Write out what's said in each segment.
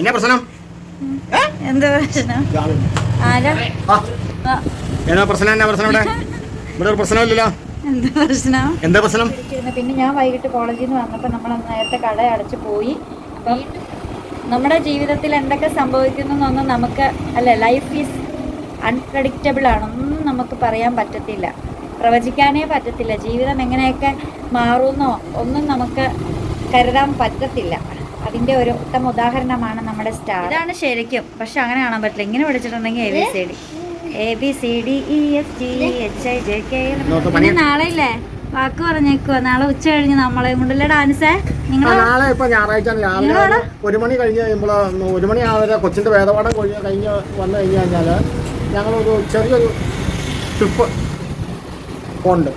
എന്നാ പ്രശ്നം? എന്താ പ്രശ്നം? ആരാ? എന്നാ പ്രശ്നം? എന്നാ പ്രശ്നം ഇവിടെ? ഇവിടെ ഒരു പ്രശ്നമില്ലല്ലോ. എന്താ പ്രശ്നം? എന്താ പ്രശ്നം? പിന്നെ ഞാൻ വൈകിട്ട് കോളേജിൽ നിന്ന് വന്നപ്പോൾ നമ്മൾ നേരത്തെ കട അടച്ചു പോയി. അപ്പം നമ്മുടെ ജീവിതത്തിൽ എന്തൊക്കെ സംഭവിക്കുന്നു എന്നൊന്നും നമുക്ക് അല്ല ലൈഫ് ഈസ് അൺപ്രഡിക്റ്റബിൾ ആണ്. ഒന്നും നമുക്ക് പറയാൻ പറ്റത്തില്ല. പ്രവചിക്കാനേ പറ്റത്തില്ല. ജീവിതം എങ്ങനെയൊക്കെ മാറുന്നോ ഒന്നും നമുക്ക് കരുതാൻ പറ്റത്തില്ല. അതിന്റെ ഒരു ഉത്തമ ഉദാഹരണമാണ് നമ്മുടെ സ്റ്റാർ. ഇതാണ് ശരിക്കും. പക്ഷെ അങ്ങനെ കാണാൻ പറ്റില്ല. ഇങ്ങനെ പഠിച്ചിട്ടുണ്ടെങ്കിൽ A B C D A B C D E F G H I J K പിന്നെ നാളെ ഇല്ലേ? വാക്ക് പറഞ്ഞേക്കുവാ. നാളെ ഉച്ച കഴിഞ്ഞ് നമ്മളെ കൊണ്ടല്ലേ ഡാൻസേ? നിങ്ങൾ നാളെ ഇപ്പൊ ഞായറാഴ്ച രാവിലെ ഒരു മണി കഴിഞ്ഞ് കഴിയുമ്പോൾ ഒരു മണി ആവരെ കൊച്ചിന്റെ വേദപാഠം കഴിഞ്ഞ് കഴിഞ്ഞ് വന്നു കഴിഞ്ഞു കഴിഞ്ഞാൽ ഞങ്ങളൊരു ചെറിയൊരു ട്രിപ്പ് ഉണ്ട്.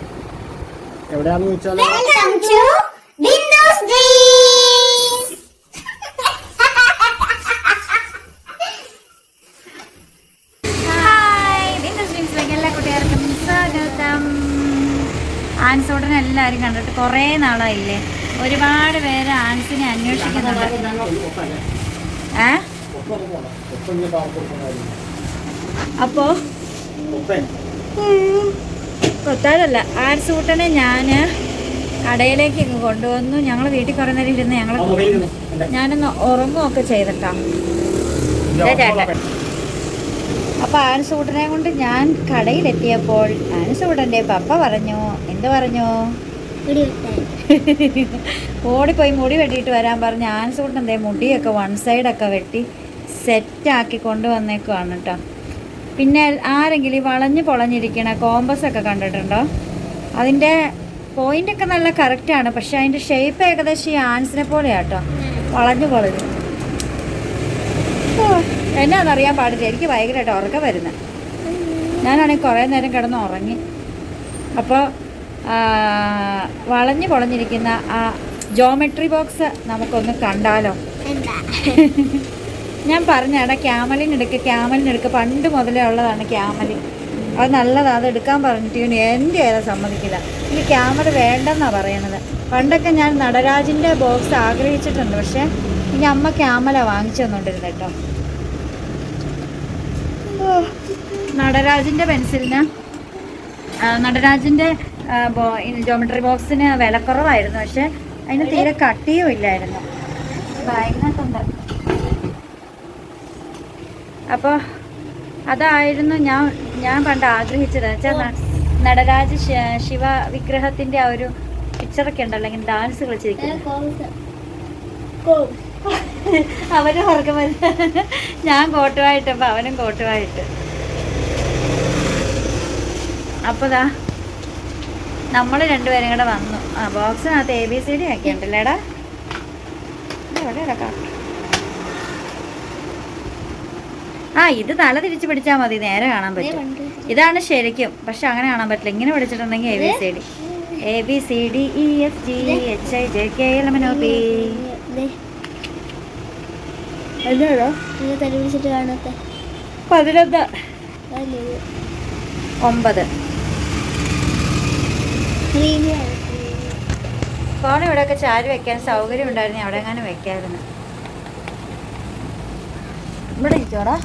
എവിടെയാണെന്ന് വെച്ചാൽ ആൻസോടനെ എല്ലാവരും കണ്ടിട്ട് കുറേ നാളായില്ലേ? ഒരുപാട് പേര് ആൻസിനെ അന്വേഷിക്കുന്നുണ്ട്. ഏ? അപ്പോ? കൊത്താരല്ല ആൻസൂട്ടനെ ഞാൻ കടയിലേക്ക് ഇങ്ങ് കൊണ്ടുവന്നു. ഞങ്ങൾ വീട്ടിൽ കുറേ നേരം ഇരുന്ന് ഞങ്ങൾ ഞാനൊന്ന് ഉറങ്ങുകയൊക്കെ ചെയ്തിട്ടാ. ചേട്ടാ ചേട്ടൻ അപ്പൊ ആൻസൂട്ടനെ കൊണ്ട് ഞാൻ കടയിലെത്തിയപ്പോൾ ആൻസൂട്ടന്റെ പപ്പ പറഞ്ഞു എന്ത് പറഞ്ഞു? ഓടിപ്പോയി മുടി വെട്ടിയിട്ട് വരാൻ പറഞ്ഞ് ആൻസൂട്ടന്റെ മുടിയൊക്കെ വൺ സൈഡൊക്കെ വെട്ടി സെറ്റാക്കി കൊണ്ടുവന്നേക്കുവാണ് കേട്ടോ പിന്നെ ആരെങ്കിലും ഈ വളഞ്ഞ് പൊളഞ്ഞിരിക്കണ കോമ്പസ് ഒക്കെ കണ്ടിട്ടുണ്ടോ? അതിന്റെ പോയിന്റൊക്കെ നല്ല കറക്റ്റാണ് പക്ഷെ അതിന്റെ ഷേപ്പ് ഏകദേശം ഈ ആൻസിനെ പോലെയാട്ടോ വളഞ്ഞു പൊളഞ്ഞു. ഓ, എന്നാന്നറിയാൻ പാടില്ല. എനിക്ക് ഭയങ്കരമായിട്ട് ഉറക്കം വരുന്നത് ഞാനാണെങ്കിൽ കുറേ നേരം കിടന്ന് ഉറങ്ങി. അപ്പോൾ വളഞ്ഞു പൊളഞ്ഞിരിക്കുന്ന ആ ജോമെട്രി ബോക്സ് നമുക്കൊന്ന് കണ്ടാലോ? ഞാൻ പറഞ്ഞാടാ ക്യാമലിനെടുക്ക് ക്യാമലിനെടുക്ക്. പണ്ട് മുതലേ ഉള്ളതാണ് ക്യാമലി. അത് നല്ലതാണ് അത് എടുക്കാൻ പറഞ്ഞിട്ട് ഇവന് എന്റെ ഏതാ സമ്മതിക്കില്ല. ഇനി ക്യാമറ വേണ്ടെന്നാണ് പറയണത്. പണ്ടൊക്കെ ഞാൻ നടരാജിന്റെ ബോക്സ് ആഗ്രഹിച്ചിട്ടുണ്ട്. പക്ഷേ ഇനി അമ്മ ക്യാമല വാങ്ങിച്ചു തന്നുകൊണ്ടിരുന്നു കേട്ടോ. നടരാജിന്റെ പെൻസിലിന് നടരാജിന്റെ നടരാജിന്റെ ജോമെട്രി ബോക്സിന് വിലക്കുറവായിരുന്നു. പക്ഷെ അതിന് തീരെ കട്ടിയും ഇല്ലായിരുന്നു. അതിനകത്തുണ്ട് അപ്പോൾ അതായിരുന്നു ഞാൻ ഞാൻ പണ്ട് ആഗ്രഹിച്ചത്. വെച്ചാൽ നടരാജ് ശിവ വിഗ്രഹത്തിന്റെ ആ ഒരു പിക്ചറൊക്കെ ഉണ്ടല്ലോ ഇങ്ങനെ ഡാൻസ് കളിച്ചിരിക്കുന്നത് അവർ ഉറക്കം ഞാൻ കോട്ടുമായിട്ട് അപ്പൊ അവനും കോട്ടുമായിട്ട് അപ്പോൾ ദാ നമ്മൾ രണ്ടുപേരും കൂടെ വന്നു. ആ ബോക്സിനകത്ത് എ ബി സി ഡി ഒക്കെ ഉണ്ടല്ലേടാ? എവിടെയാടാ ആ ഇത് തല തിരിച്ച് പിടിച്ചാൽ മതി നേരെ കാണാൻ പറ്റും. ഇതാണ് ശരിക്കും. പക്ഷെ അങ്ങനെ കാണാൻ പറ്റില്ല. ഇങ്ങനെ പിടിച്ചിട്ടുണ്ടെങ്കിൽ A B C D A B C D E F G H I J K L M N O P എന്താണോ തെളിവിച്ചിട്ട് കാണാത്ത പതിനൊന്ന്. ഒമ്പത്. ഫോൺ ഇവിടെയൊക്കെ ചാരി വെക്കാൻ സൗകര്യം ഉണ്ടായിരുന്നു. അവിടെ എങ്ങനെ വെക്കായിരുന്നു. ഇവിടെ ഇരിക്കോടാ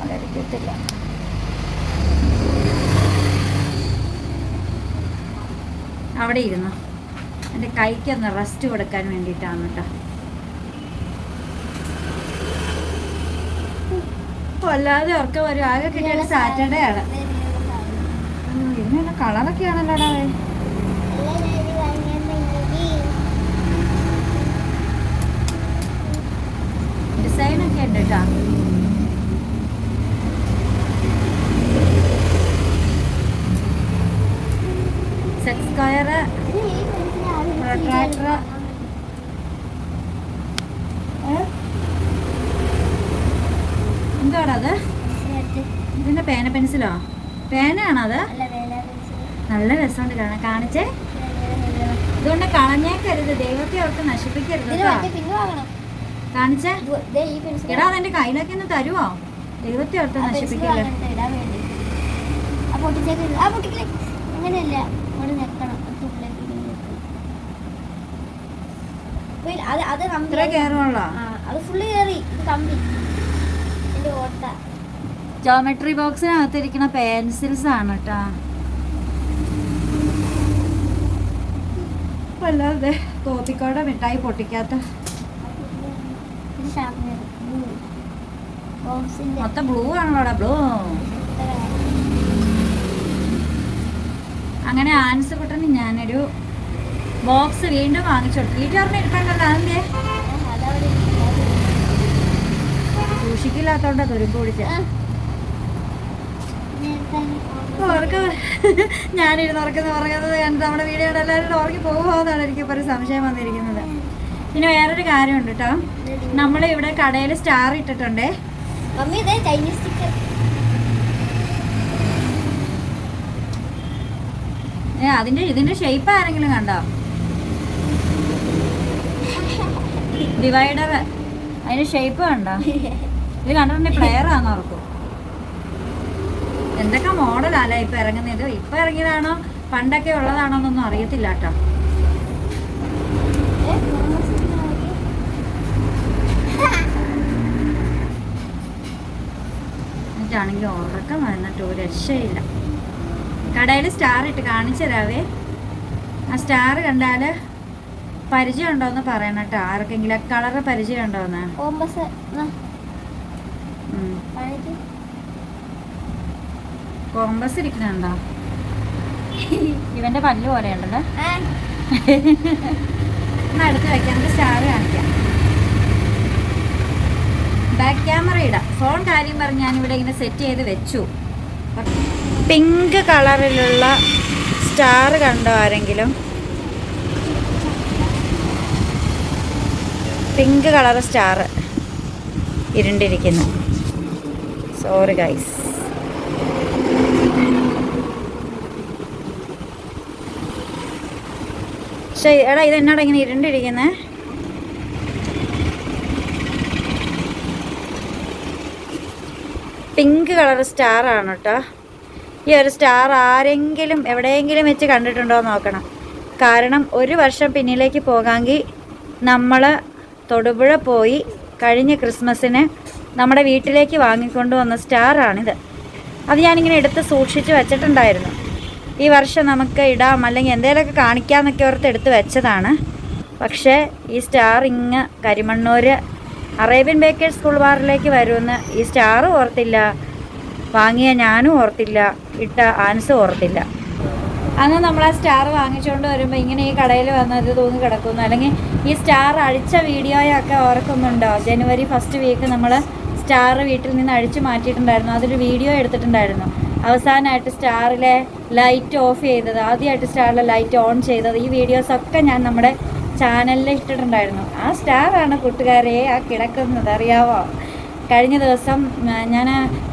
അവിടെ ഇരിക്കത്തില്ല. അവിടെ ഇരുന്നു. എന്റെ കൈക്കൊന്ന് റെസ്റ്റ് കൊടുക്കാൻ വേണ്ടിയിട്ടാണ് കേട്ടോ. വല്ലാതെ ഉറക്കം വരും. ആകെ കിട്ടിയത് സാറ്റർഡേ ആണ്. ഉം, കളറൊക്കെ ആണല്ലോടാ അവൻ. ഡിസൈനൊക്കെ ഉണ്ട് കേട്ടോ സെക്സ് സ്ക്വയർ ട്രാക്ടർ എന്താടാ അത് ഇതിന്റെ പേന പെൻസിലോ? പേനയാണോ അത് നല്ല രസമുണ്ട് കാണാൻ. കാണിച്ചേ? ഇതുകൊണ്ട് കളഞ്ഞേക്കരുത്. ദൈവത്തെ അവർക്ക് നശിപ്പിക്കരുത് കാണിച്ചേടാ കാണിച്ചേ? എടാ അതെന്റെ കയ്യിലൊക്കെ ഒന്ന് തരുവോ? ദൈവത്തെ ഓർത്ത് നശിപ്പിക്കില്ല അങ്ങനെയല്ല. അത് അത് ഫുള്ള് കയറി കമ്പി. ജോമെട്രി ബോക്സിനകത്തിരിക്കുന്ന പെൻസിൽസ് ആണ് കേട്ടാ അല്ലാതെ കോപ്പിക്കോടെ മിഠായി പൊട്ടിക്കാത്ത. മൊത്തം ബ്ലൂ ആണല്ലോടാ ബ്ലൂ അങ്ങനെ ആൻസ് കുട്ടന് ഞാനൊരു ബോക്സ് വീണ്ടും വാങ്ങിച്ചോട്ടെ വീട്ടുകാരനെ ഇരിക്കണ്ടല്ലോ അതിന്റെ സൂക്ഷിക്കില്ലാത്തോണ്ടാ തുരുമ്പ് പിടിച്ച. ഞാനിരുന്ന് ഉറക്കുന്ന പറയുന്നത് കണ്ട് നമ്മുടെ വീടുകളുടെ എല്ലാവരും ഉറങ്ങി പോകുമോന്നാണ് എനിക്ക് ഇപ്പോൾ ഒരു സംശയം വന്നിരിക്കുന്നത്. പിന്നെ വേറൊരു കാര്യമുണ്ട് കേട്ടോ നമ്മൾ ഇവിടെ കടയിൽ സ്റ്റാർ ഇട്ടിട്ടുണ്ടേ. ഏ അതിന്റെ ഇതിന്റെ ഷേപ്പ് ആരെങ്കിലും കണ്ടോ? ഡിവൈഡർ അതിന്റെ ഷേപ്പ് കണ്ടോ? എന്തൊക്കെ മോഡലാല ഇപ്പൊ ഇറങ്ങുന്നത്? ഇപ്പൊ ഇറങ്ങിയതാണോ? പണ്ടൊക്കെ ഉള്ളതാണോ എന്നൊന്നും അറിയത്തില്ല കേട്ടോ. എനിക്കാണെങ്കിൽ ഉറക്കം വന്നിട്ട് ഒരു രക്ഷയില്ല. കടയിൽ സ്റ്റാർ ഇട്ട് കാണിച്ചു തരാവേ. ആ സ്റ്റാർ കണ്ടാൽ പരിചയം ഉണ്ടോയെന്ന് പറയണം കേട്ടോ. ആർക്കെങ്കിലും കളറ് പരിചയം ഉണ്ടോയെന്ന് കോമ്പസ് ഉം. പഴയത് കോമ്പസ് ഇരിക്കുന്നുണ്ടോ ഇവന്റെ പല്ല് പോലെ ഉണ്ടല്ലോ അടുത്ത് വെക്കാം. നമുക്ക് സ്റ്റാർ കാണിക്കാം. ബാക്ക് ക്യാമറ ഇടാം. ഫോൺ കാര്യം പറഞ്ഞ് ഞാനിവിടെ ഇങ്ങനെ സെറ്റ് ചെയ്ത് വെച്ചു. പിങ്ക് കളറിലുള്ള സ്റ്റാർ കണ്ടോ ആരെങ്കിലും? പിങ്ക് കളർ സ്റ്റാർ ഇരുണ്ടിരിക്കുന്നു. സോറി ഗൈസ് പക്ഷേ എടാ ഇത് എന്നോട് ഇങ്ങനെ ഇരുണ്ടിരിക്കുന്നേ? പിങ്ക് കളർ സ്റ്റാർ ആണ് കേട്ടോ ഈ ഒരു സ്റ്റാർ ആരെങ്കിലും എവിടെയെങ്കിലും വെച്ച് കണ്ടിട്ടുണ്ടോ നോക്കണം. കാരണം ഒരു വർഷം പിന്നിലേക്ക് പോകാമെങ്കിൽ നമ്മൾ തൊടുപുഴ പോയി കഴിഞ്ഞ ക്രിസ്മസിന് നമ്മുടെ വീട്ടിലേക്ക് വാങ്ങിക്കൊണ്ട് വന്ന സ്റ്റാറാണിത്. അത് ഞാനിങ്ങനെ എടുത്ത് സൂക്ഷിച്ച് വെച്ചിട്ടുണ്ടായിരുന്നു. ഈ വർഷം നമുക്ക് ഇടാം അല്ലെങ്കിൽ എന്തെങ്കിലുമൊക്കെ കാണിക്കാമെന്നൊക്കെ ഓർത്ത് എടുത്ത് വെച്ചതാണ്. പക്ഷേ ഈ സ്റ്റാർ ഇങ്ങ് കരിമണ്ണൂർ അറേബ്യൻ ബേക്കേഴ്സ് സ്കൂൾ ബാറിലേക്ക് വരുമെന്ന് ഈ സ്റ്റാർ ഓർത്തില്ല വാങ്ങിയ ഞാനും ഓർത്തില്ല ഇട്ട ആൻസും ഓർത്തില്ല. അന്ന് നമ്മൾ ആ സ്റ്റാർ വാങ്ങിച്ചുകൊണ്ട് വരുമ്പോൾ ഇങ്ങനെ ഈ കടയിൽ വന്നത് തൂങ്ങി കിടക്കുന്നു. അല്ലെങ്കിൽ ഈ സ്റ്റാർ അഴിച്ച വീഡിയോയൊക്കെ ഓർക്കുന്നുണ്ടോ? ജനുവരി ഫസ്റ്റ് വീക്ക് നമ്മൾ സ്റ്റാർ വീട്ടിൽ നിന്ന് അഴിച്ചു മാറ്റിയിട്ടുണ്ടായിരുന്നു. അതൊരു വീഡിയോ എടുത്തിട്ടുണ്ടായിരുന്നു. അവസാനമായിട്ട് സ്റ്റാറിലെ ലൈറ്റ് ഓഫ് ചെയ്തത്. ആദ്യമായിട്ട് സ്റ്റാറിലെ ലൈറ്റ് ഓൺ ചെയ്തത്. ഈ വീഡിയോസൊക്കെ ഞാൻ നമ്മുടെ ചാനലിൽ ഇട്ടിട്ടുണ്ടായിരുന്നു. ആ സ്റ്റാറാണ് കൂട്ടുകാരെ ആ കിടക്കുന്നത് അറിയാവോ? കഴിഞ്ഞ ദിവസം ഞാൻ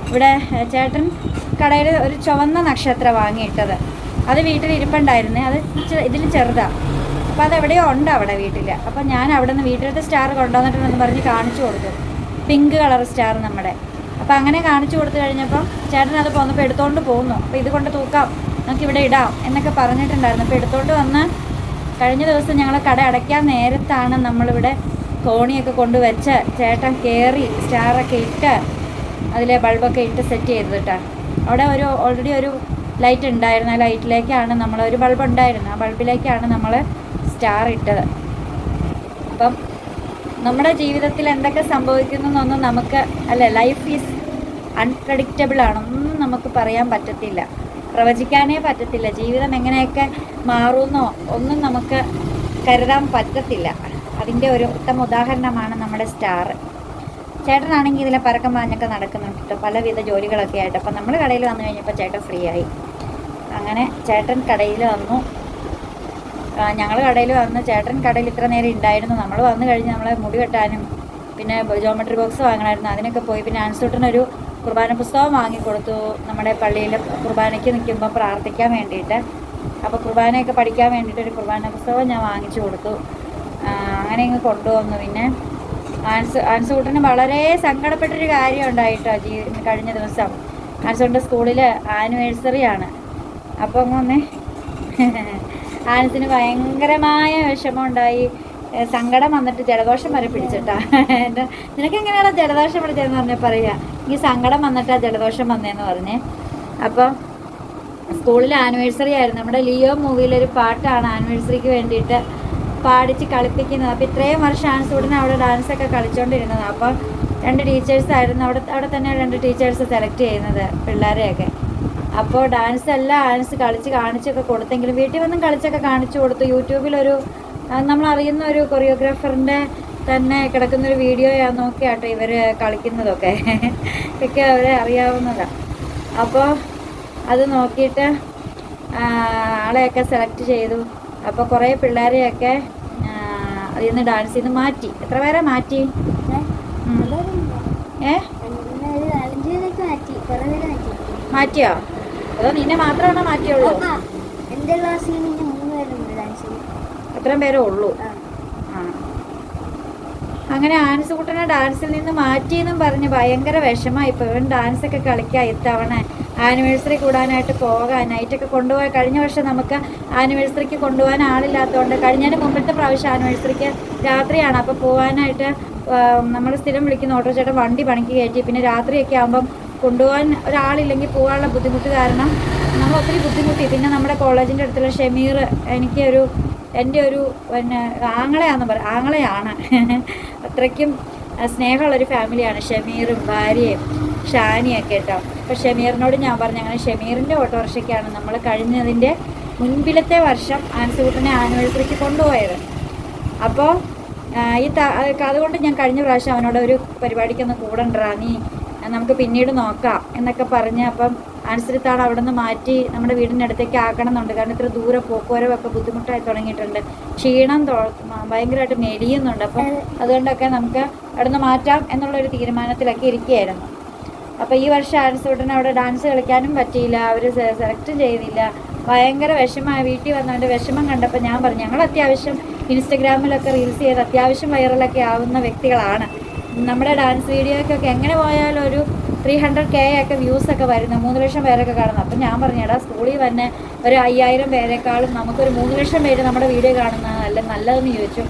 ഇവിടെ ചേട്ടൻ കടയിൽ ഒരു ചുവന്ന നക്ഷത്രം വാങ്ങിയിട്ടത്. അത് വീട്ടിൽ ഇരിപ്പുണ്ടായിരുന്നേ അത് ഇതിൽ ചെറുതാണ് അപ്പോൾ അത് എവിടെയോ ഉണ്ട് അവിടെ വീട്ടിൽ അപ്പോൾ ഞാൻ അവിടെ നിന്ന് വീട്ടിലത്തെ സ്റ്റാർ കൊണ്ടുവന്നിട്ടുണ്ടെന്ന് പറഞ്ഞ് കാണിച്ചു കൊടുത്തു. പിങ്ക് കളർ സ്റ്റാർ നമ്മുടെ. അപ്പോൾ അങ്ങനെ കാണിച്ചു കൊടുത്തു കഴിഞ്ഞപ്പം ചേട്ടൻ അത് പോന്നപ്പോൾ എടുത്തോണ്ട് പോകുന്നു അപ്പോൾ ഇത് കൊണ്ട് തൂക്കാം. നമുക്ക് ഇവിടെ ഇടാം എന്നൊക്കെ പറഞ്ഞിട്ടുണ്ടായിരുന്നു. അപ്പോൾ എടുത്തോണ്ട് വന്ന് കഴിഞ്ഞ ദിവസം ഞങ്ങൾ കട അടയ്ക്കാൻ നേരത്താണ് നമ്മളിവിടെ കോണിയൊക്കെ കൊണ്ടുവച്ച് ചേട്ടൻ കയറി സ്റ്റാറൊക്കെ ഇട്ട് അതിലെ ബൾബൊക്കെ ഇട്ട് സെറ്റ് ചെയ്തിട്ടാണ് അവിടെ ഒരു ഓൾറെഡി ഒരു ലൈറ്റ് ഉണ്ടായിരുന്ന. ലൈറ്റിലേക്കാണ് നമ്മൾ ഒരു ബൾബ് ഉണ്ടായിരുന്നു ആ ബൾബിലേക്കാണ് നമ്മൾ സ്റ്റാർ ഇട്ടത്. അപ്പം നമ്മുടെ ജീവിതത്തിൽ എന്തൊക്കെ സംഭവിക്കുന്നു എന്നൊന്നും നമുക്ക് അല്ല ലൈഫ് ഈസ് അൺപ്രഡിക്റ്റബിൾ ആണ്. ഒന്നും നമുക്ക് പറയാൻ പറ്റത്തില്ല. പ്രവചിക്കാനേ പറ്റത്തില്ല. ജീവിതം എങ്ങനെയൊക്കെ മാറുന്നോ ഒന്നും നമുക്ക് കരുതാൻ പറ്റത്തില്ല. അതിന്റെ ഒരു ഉത്തമ ഉദാഹരണമാണ് നമ്മുടെ സ്റ്റാർ. ചേട്ടനാണെങ്കിൽ ഇതിലെ പരക്കം പാഞ്ഞൊക്കെ നടക്കുന്നുണ്ട് കേട്ടോ പലവിധ ജോലികളൊക്കെ ആയിട്ട്. അപ്പം നമ്മൾ കടയിൽ വന്നു കഴിഞ്ഞപ്പോൾ ചേട്ടൻ ഫ്രീ ആയി. അങ്ങനെ ചേട്ടൻ കടയിൽ വന്നു. ഞങ്ങൾ കടയിൽ വന്ന് ചേട്ടൻ കടയിൽ ഇത്ര നേരം ഉണ്ടായിരുന്നു നമ്മൾ വന്നു കഴിഞ്ഞ് നമ്മളെ മുടി വെട്ടാനും പിന്നെ ജോമെട്രി ബോക്സ് വാങ്ങണമായിരുന്നു അതിനൊക്കെ പോയി. പിന്നെ ആൻസൂട്ടനൊരു കുർബാന പുസ്തകം വാങ്ങിക്കൊടുത്തു. നമ്മുടെ പള്ളിയിൽ കുർബാനയ്ക്ക് നിൽക്കുമ്പോൾ പ്രാർത്ഥിക്കാൻ വേണ്ടിയിട്ട്. അപ്പോൾ കുർബാനയൊക്കെ പഠിക്കാൻ വേണ്ടിയിട്ട് ഒരു കുർബാന പുസ്തകം ഞാൻ വാങ്ങിച്ചു കൊടുത്തു. അങ്ങനെ ഇങ്ങ് കൊണ്ടുവന്നു. പിന്നെ ആൻസ് ആൻസൂട്ടന് വളരെ സങ്കടപ്പെട്ടൊരു കാര്യം ഉണ്ടായിട്ടോ ജീ കഴിഞ്ഞ ദിവസം. ആൻസുകൂട്ടന്റെ സ്കൂളിൽ ആനിവേഴ്സറി ആണ്. അപ്പോൾ അങ്ങ് ആൻസിന് ഭയങ്കരമായ വിഷമം ഉണ്ടായി സങ്കടം വന്നിട്ട് ജലദോഷം വരെ പിടിച്ചിട്ടാ. നിനക്ക് എങ്ങനെയാണ് ജലദോഷം പിടിച്ചതെന്ന് പറഞ്ഞാൽ പറയുക ഈ സങ്കടം വന്നിട്ടാ ജലദോഷം വന്നേന്ന് പറഞ്ഞേ. അപ്പം സ്കൂളിൽ ആനിവേഴ്സറി ആയിരുന്നു. നമ്മുടെ ലിയോ മൂവിയിലൊരു പാട്ടാണ് ആനിവേഴ്സറിക്ക് വേണ്ടിയിട്ട് പാടിച്ച് കളിപ്പിക്കുന്നത്. അപ്പോൾ ഇത്രയും വർഷമാണ് സ്റ്റുഡന്റ് അവിടെ ഡാൻസൊക്കെ കളിച്ചുകൊണ്ടിരുന്നത് അപ്പോൾ രണ്ട് ടീച്ചേഴ്സ് ആയിരുന്നു. അവിടെ അവിടെ തന്നെ രണ്ട് ടീച്ചേഴ്സ് സെലക്ട് ചെയ്യുന്നത് പിള്ളേരെയൊക്കെ. അപ്പോൾ ഡാൻസ് എല്ലാം ഡാൻസ് കളിച്ച് കാണിച്ചൊക്കെ കൊടുത്തെങ്കിലും വീട്ടിൽ വന്നും കളിച്ചൊക്കെ കാണിച്ചു കൊടുത്തു. യൂട്യൂബിലൊരു നമ്മൾ അറിയുന്ന ഒരു കൊറിയോഗ്രാഫറിന്റെ തന്നെ കിടക്കുന്നൊരു വീഡിയോ നോക്കിയാട്ടോ ഇവർ കളിക്കുന്നതൊക്കെ. ഒക്കെ അവരെ അറിയാവുന്നതാണ് അപ്പോൾ അത് നോക്കിയിട്ട് ആളെയൊക്കെ സെലക്ട് ചെയ്തു. അപ്പോൾ കുറേ പിള്ളേരെയൊക്കെ അതിൽ നിന്ന് ഡാൻസ് നിന്ന് മാറ്റി. എത്ര പേരെ മാറ്റി. ഏ? മാറ്റിയോ? അതോ നിന്നെ മാത്രമാണോ മാറ്റിയുള്ളൂ? ആ, എന്റെ ക്ലാസ്സിൽ അത്രയും പേരേ ഉള്ളൂ. ആ. അങ്ങനെ ആൻസ് കുട്ടനെ ഡാൻസിൽ നിന്ന് മാറ്റിയെന്നും പറഞ്ഞ് ഭയങ്കര വിഷമായി ഇപ്പൊ ഡാൻസ് ഒക്കെ കളിക്കാൻ ഇത്തവണ. ആനിവേഴ്സറി കൂടാനായിട്ട് പോകാൻ നൈറ്റൊക്കെ കൊണ്ടുപോയി കഴിഞ്ഞ വർഷം നമുക്ക് ആനിവേഴ്സറിക്ക് കൊണ്ടുപോകാൻ ആളില്ലാത്തതുകൊണ്ട് കഴിഞ്ഞതിന് മുമ്പത്തെ പ്രാവശ്യം ആനിവേഴ്സറിക്ക് രാത്രിയാണ്. അപ്പോൾ പോകാനായിട്ട് നമ്മൾ സ്ഥിരം വിളിക്കുന്ന ഓട്ടോ ചേട്ടൻ വണ്ടി പണിക്ക് കയറ്റി. പിന്നെ രാത്രിയൊക്കെ ആകുമ്പം കൊണ്ടുപോകാൻ ഒരാളില്ലെങ്കിൽ പോകാനുള്ള ബുദ്ധിമുട്ട് കാരണം നമ്മൾ ഒത്തിരി ബുദ്ധിമുട്ടി. പിന്നെ നമ്മുടെ കോളേജിന്റെ അടുത്തുള്ള ഷമീർ എനിക്കൊരു എന്റെ ഒരു പിന്നെ ആങ്ങളയാണെന്ന് പറ ആങ്ങളയാണ്. അത്രയ്ക്കും സ്നേഹമുള്ളൊരു ഫാമിലിയാണ് ഷമീറും ഭാര്യയും. ഷാനിയൊക്കെ കേട്ടോ. അപ്പോൾ ഷമീറിനോട് ഞാൻ പറഞ്ഞു അങ്ങനെ ഷമീറിന്റെ ഓട്ടോറിക്ഷയ്ക്കാണ് നമ്മൾ കഴിഞ്ഞതിന്റെ മുൻപിലത്തെ വർഷം ആൻസിക്കുട്ടനെ ആനിവേഴ്സറിക്ക് കൊണ്ടുപോയത്. അപ്പോൾ ഈ അതുകൊണ്ട് ഞാൻ കഴിഞ്ഞ പ്രാവശ്യം അവനോട് ഒരു പരിപാടിക്കൊന്ന് കൂടണ്ടാ നീ നമുക്ക് പിന്നീട് നോക്കാം എന്നൊക്കെ പറഞ്ഞ് അപ്പം അനുസരിത്താണ് അവിടെ നിന്ന് മാറ്റി നമ്മുടെ വീടിന്റെ അടുത്തേക്ക് ആക്കണം എന്നുണ്ട് കാരണം ഇത്ര ദൂരെ പോക്കുവരവൊക്കെ ബുദ്ധിമുട്ടായി തുടങ്ങിയിട്ടുണ്ട്. ക്ഷീണം ഭയങ്കരമായിട്ട് മെലിയുന്നുണ്ട് അപ്പം അതുകൊണ്ടൊക്കെ നമുക്ക് അവിടെ നിന്ന് മാറ്റാം എന്നുള്ളൊരു തീരുമാനത്തിലൊക്കെ ഇരിക്കുകയായിരുന്നു. അപ്പോൾ ഈ വർഷം ആൻസൂട്ടന് അവിടെ ഡാൻസ് കളിക്കാനും പറ്റിയില്ല. അവർ സെലക്ട് ചെയ്തില്ല. ഭയങ്കര വിഷമമായി. വീട്ടിൽ വന്നവന്റെ വിഷമം കണ്ടപ്പോൾ ഞാൻ പറഞ്ഞു ഞങ്ങൾ അത്യാവശ്യം ഇൻസ്റ്റഗ്രാമിലൊക്കെ റീൽസ് ചെയ്ത് അത്യാവശ്യം വൈറലൊക്കെ ആവുന്ന വ്യക്തികളാണ്. നമ്മുടെ ഡാൻസ് വീഡിയോയ്ക്കൊക്കെ എങ്ങനെ പോയാലും ഒരു ത്രീ ഹൺഡ്രഡ് കെ ഒക്കെ വ്യൂസ് ഒക്കെ വരുന്നു. മൂന്ന് ലക്ഷം പേരൊക്കെ കാണുന്നു. അപ്പം ഞാൻ പറഞ്ഞു എടാ സ്കൂളിൽ തന്നെ ഒരു അയ്യായിരം പേരെക്കാളും നമുക്കൊരു മൂന്ന് ലക്ഷം പേര് നമ്മുടെ വീഡിയോ കാണുന്നതാണ് അല്ല നല്ലതെന്ന് ചോദിച്ചു.